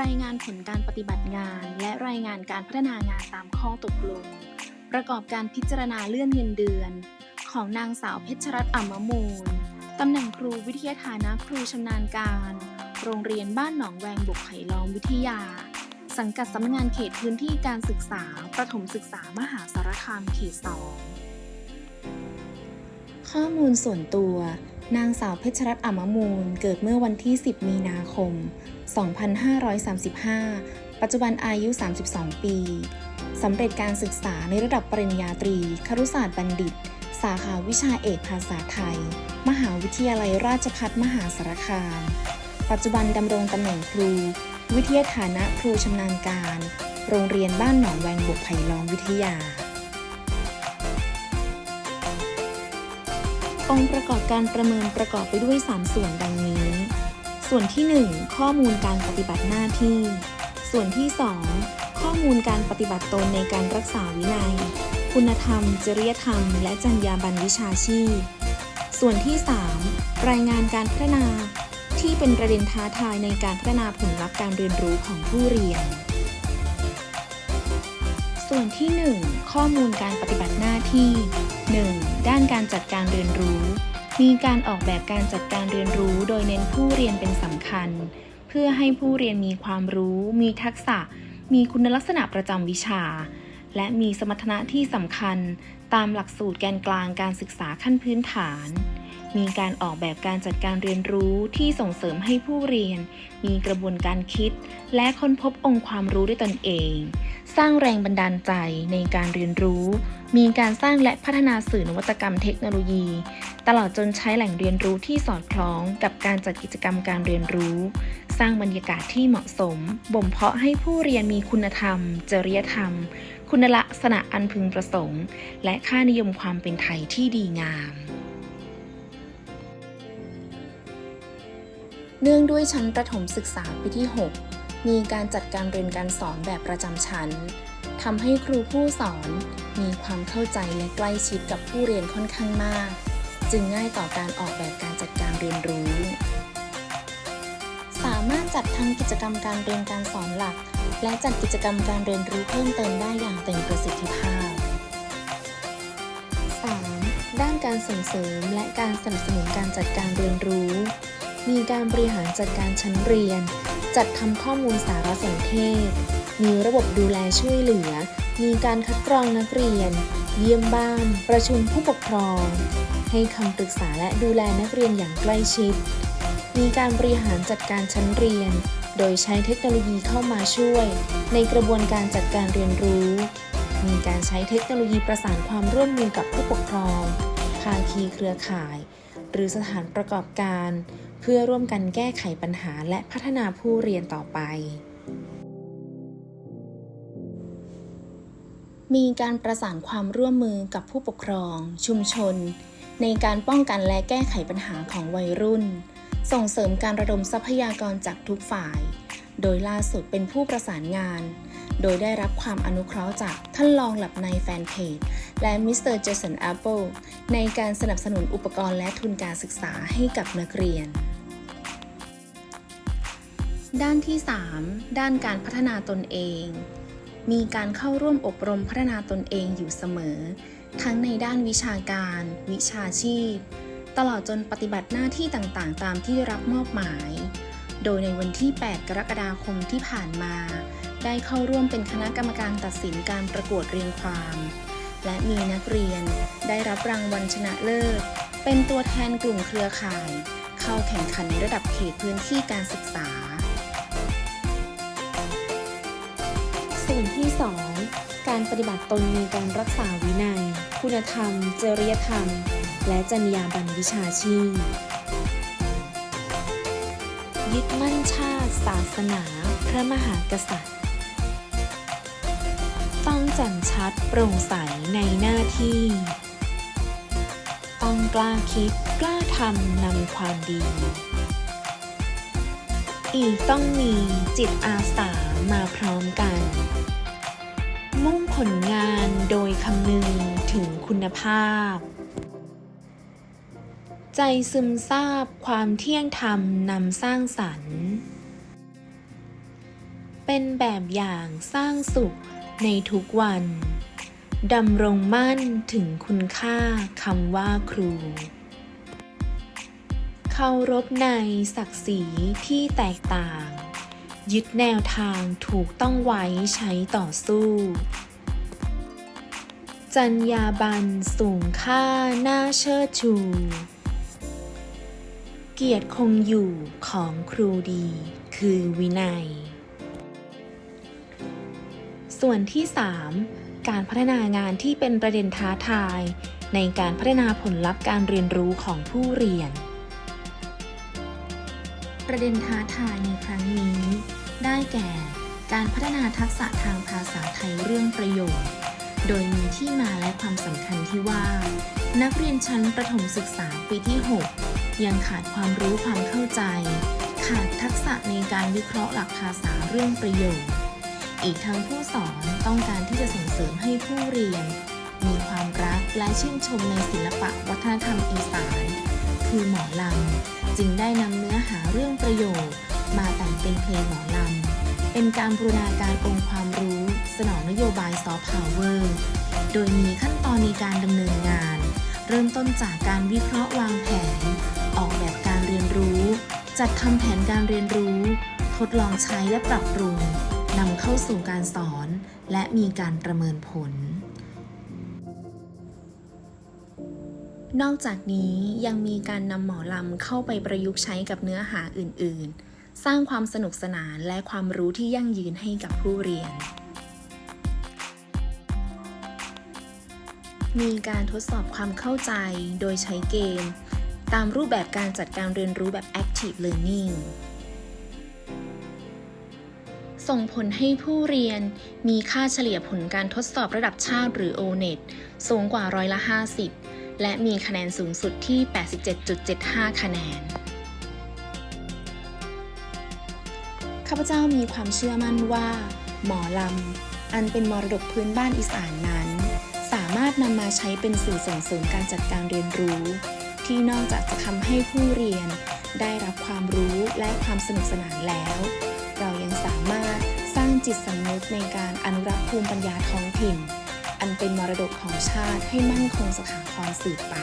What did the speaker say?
รายงานผลการปฏิบัติงาน และรายงานการพัฒนางานตามข้อตกลง ประกอบการพิจารณาเลื่อนเงินเดือน ของนางสาวเพชรรัตน์อัมมมูลตำแหน่งครูวิทยาฐานะครูชำนาญการ โรงเรียนบ้านหนองแวงบกไผ่ล้อมวิทยา สังกัดสำนักงานเขตพื้นที่การศึกษา ประถมศึกษามหาสารคามเขตสองข้อมูลส่วนตัว นางสาวเพชรรัตน์อมมูล เกิดเมื่อวันที่ 10 มีนาคม 2535 ปัจจุบันอายุ 32 ปี สำเร็จการศึกษาในระดับปริญญาตรี ครุศาสตร์บัณฑิต สาขาวิชาเอกภาษาไทย มหาวิทยาลัยราชภัฏมหาสารคาม ปัจจุบันดำรงตำแหน่งครู วิทยาฐานะครูชำนาญการ โรงเรียนบ้านหนองแวงบกไผ่ล้อมวิทยา องค์ประกอบการประเมินประกอบไปด้วย 3 ส่วนดังนี้ ส่วนที่ 1 ข้อมูลการปฏิบัติหน้าที่ ส่วนที่ 2 ข้อมูลการปฏิบัติตนในการรักษาวินัย คุณธรรม จริยธรรม และจรรยาบรรณวิชาชีพ ส่วนที่ 3 รายงานการพัฒนาที่เป็นประเด็นท้าทายในการพัฒนาผลลัพธ์การเรียนรู้ของผู้เรียน ส่วนที่ 1 ข้อมูลการปฏิบัติหน้าที่ 1. ด้านการจัดการเรียนรู้ มีการออกแบบการจัดการเรียนรู้โดยเน้นผู้เรียนเป็นสำคัญ เพื่อให้ผู้เรียนมีความรู้ มีทักษะ มีคุณลักษณะประจำวิชา และมีสมรรถนะที่สำคัญ ตามหลักสูตรแกนกลางการศึกษาขั้นพื้นฐาน มีการออกแบบการจัดการเรียนรู้ที่ส่งเสริมให้ผู้เรียน มีกระบวนการคิด และค้นพบองค์ความรู้ด้วยตนเอง สร้างแรงบันดาลใจในการเรียนรู้ มีการสร้างและพัฒนาสื่อนวัตกรรมเทคโนโลยี ตลอดจนใช้แหล่งเรียนรู้ที่สอดคล้องกับการจัดกิจกรรมการเรียนรู้ สร้างบรรยากาศที่เหมาะสม บ่มเพาะให้ผู้เรียนมีคุณธรรม จริยธรรม คุณลักษณะอันพึงประสงค์ และค่านิยมความเป็นไทยที่ดีงามเนื่องด้วยชั้นประถมศึกษาปีที่ 6 มีการจัดการเรียนการสอนแบบประจำชั้นทำให้ครูผู้สอนมีความเข้าใจและใกล้ชิดกับผู้เรียนค่อนข้างมาก จึงง่ายต่อการออกแบบการจัดการเรียนรู้ สามารถจัดทำกิจกรรมการเรียนการสอนหลัก และจัดกิจกรรมการเรียนรู้เพิ่มเติมได้อย่างเต็มประสิทธิภาพ 3. ด้านการส่งเสริมและการสนับสนุนการจัดการเรียนรู้ มีการบริหารจัดการชั้นเรียน จัดทำข้อมูลสารสนเทศ มีระบบดูแลช่วยเหลือ มีการคัดกรองนักเรียน เยี่ยมบ้าน ประชุมผู้ปกครอง ให้คำปรึกษาและดูแลนักเรียนอย่างใกล้ชิด มีการบริหารจัดการชั้นเรียน โดยใช้เทคโนโลยีเข้ามาช่วย ในกระบวนการจัดการเรียนรู้ มีการใช้เทคโนโลยีประสานความร่วมมือกับผู้ปกครอง ภาคีเครือข่าย หรือสถานประกอบการ เพื่อร่วมกันแก้ไขปัญหาและพัฒนาผู้เรียนต่อไป มีการประสานความร่วมมือกับผู้ปกครอง ชุมชน ในการป้องกันและแก้ไขปัญหาของวัยรุ่น ส่งเสริมการระดมทรัพยากรจากทุกฝ่าย โดยล่าสุดเป็นผู้ประสานงาน โดยได้รับความอนุเคราะห์จากท่านรองหลับในแฟนเพจ และมิสเตอร์เจสันแอปเปิลในการสนับสนุนอุปกรณ์และทุนการศึกษาให้กับนักเรียน ด้านที่ 3 ด้านการพัฒนาตนเอง มีการเข้าร่วมอบรมพัฒนาตนเองอยู่เสมอ ทั้งในด้านวิชาการ วิชาชีพ ตลอดจนปฏิบัติหน้าที่ต่างๆ ตามที่ได้รับมอบหมาย โดยในวันที่ 8 กรกฎาคมที่ผ่านมา ได้เข้าร่วมเป็นคณะกรรมการตัดสินการประกวดเรียงความ และมีนักเรียนได้รับรางวัลชนะเลิศ เป็นตัวแทนกลุ่มเครือข่าย เข้าแข่งขันในระดับเขตพื้นที่การศึกษา ส่วนที่ 2 การปฏิบัติตนมีการรักษาวินัย คุณธรรม จริยธรรม และจรรยาบรรณวิชาชีพยึดมั่นชาติ ศาสนา พระมหากษัตริย์ แจ่มชัดโปร่งใสในหน้าที่ ต้องกล้าคิดกล้าทำนำความดี อีกต้องมีจิตอาสามาพร้อมกัน มุ่งผลงานโดยคำนึงถึงคุณภาพ ใจซึมซาบความเที่ยงธรรมนำสร้างสรรค์ เป็นแบบอย่างสร้างสุข ในทุกวันดำรงมั่นถึงคุณค่าคำว่าครู เคารพในศักดิ์ศรีที่แตกต่าง ยึดแนวทางถูกต้องไว้ใช้ต่อสู้ จัญญาบันสูงค่าหน่าเชิดชู เกียรติคงอยู่ของครูดีคือวินัย ส่วนที่ 3 การพัฒนางานที่เป็นประเด็นท้าทาย ในการพัฒนาผลลัพธ์การเรียนรู้ของผู้เรียน ประเด็นท้าทายในครั้งนี้ ได้แก่ การพัฒนาทักษะทางภาษาไทยเรื่องประโยคโดยมีที่มาและความสำคัญที่ว่า นักเรียนชั้นประถมศึกษาปีที่ 6 ยังขาดความรู้ความเข้าใจ ขาดทักษะในการวิเคราะห์หลักภาษาเรื่องประโยค อีกทั้งผู้สอนต้องการที่จะส่งเสริมให้ผู้เรียน มีความรักและชื่นชมในศิลปะวัฒนธรรมอีสานคือหมอลำจึงได้นำเนื้อหาเรื่องประโยชน์มาแต่งเป็นเพลงหมอลำเป็นการบูรณาการองค์ความรู้สนองนโยบายซอฟต์พาวเวอร์โดยมีขั้นตอนในการดำเนินงาน เริ่มต้นจากการวิเคราะห์วางแผน ออกแบบการเรียนรู้ จัดทำแผนการเรียนรู้ ทดลองใช้และปรับปรุง นำเข้าสู่การสอน และมีการประเมินผล นอกจากนี้ยังมีการนำหมอลำเข้าไปประยุกต์ใช้กับเนื้อหาอื่น ๆ สร้างความสนุกสนานและความรู้ที่ยั่งยืนให้กับผู้เรียน มีการทดสอบความเข้าใจโดยใช้เกม ตามรูปแบบการจัดการเรียนรู้แบบ Active Learning ส่งผลให้ผู้เรียนมีค่าเฉลี่ยผลการทดสอบระดับชาติหรือ O-NET สูงกว่าร้อยละ 50 และมีคะแนนสูงสุดที่ 87.75 คะแนน ข้าพเจ้ามีความเชื่อมั่นว่า หมอลำ อันเป็นมรดกพื้นบ้านอีสานนั้น สามารถนำมาใช้เป็นสื่อส่งเสริมการจัดการเรียนรู้ ที่นอกจากจะทำให้ผู้เรียนได้รับความรู้และความสนุกสนานแล้ว จิตสำนึกในการอนุรักษ์ภูมิปัญญาท้องถิ่น อันเป็นมรดกของชาติให้มั่นคงสถาพรสืบไป